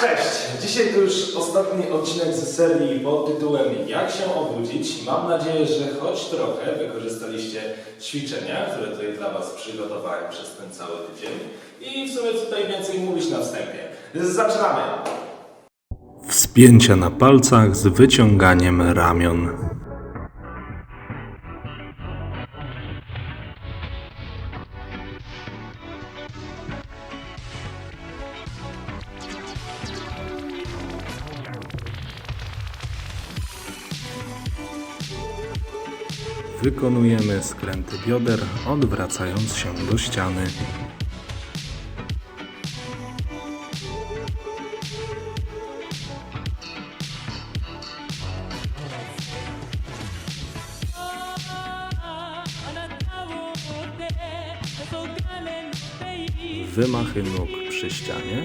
Cześć! Dzisiaj to już ostatni odcinek ze serii pod tytułem Jak się obudzić. Mam nadzieję, że choć trochę wykorzystaliście ćwiczenia, które tutaj dla Was przygotowałem przez ten cały tydzień. I w sumie tutaj więcej mówić na wstępie. Zaczynamy! Wspięcia na palcach z wyciąganiem ramion. Wykonujemy skręty bioder, odwracając się do ściany. Wymachy nóg przy ścianie.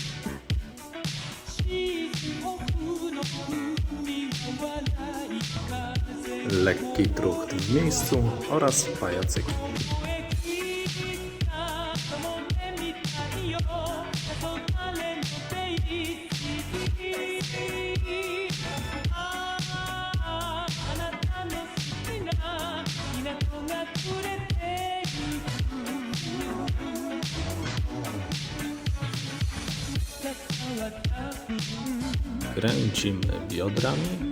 Lekki trucht w miejscu oraz pajacyki. Kręcimy biodrami.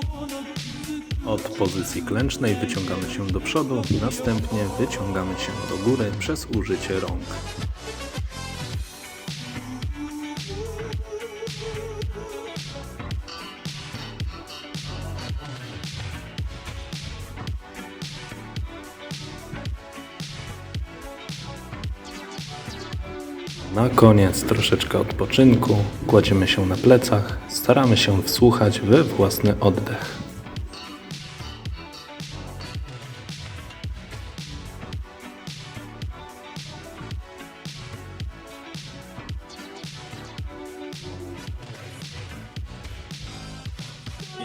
Od pozycji klęcznej wyciągamy się do przodu, następnie wyciągamy się do góry przez użycie rąk. Na koniec troszeczkę odpoczynku, kładziemy się na plecach, staramy się wsłuchać we własny oddech.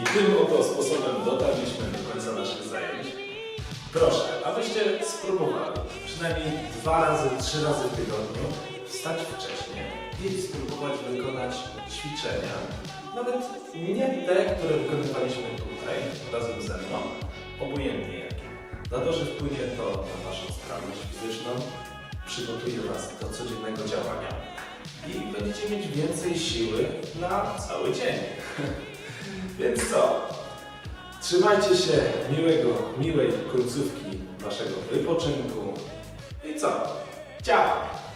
I tym oto sposobem dotarliśmy do końca naszych zajęć. Proszę, abyście spróbowali przynajmniej dwa razy, trzy razy w tygodniu wstać wcześniej i spróbować wykonać ćwiczenia. Nawet nie te, które wykonywaliśmy tutaj razem ze mną, obojętnie jakie. To, że wpłynie to na Waszą sprawność fizyczną, przygotuje Was do codziennego działania i będziecie mieć więcej siły na cały dzień. Więc co? Trzymajcie się miłego, miłej końcówki waszego wypoczynku. I co? Ciao!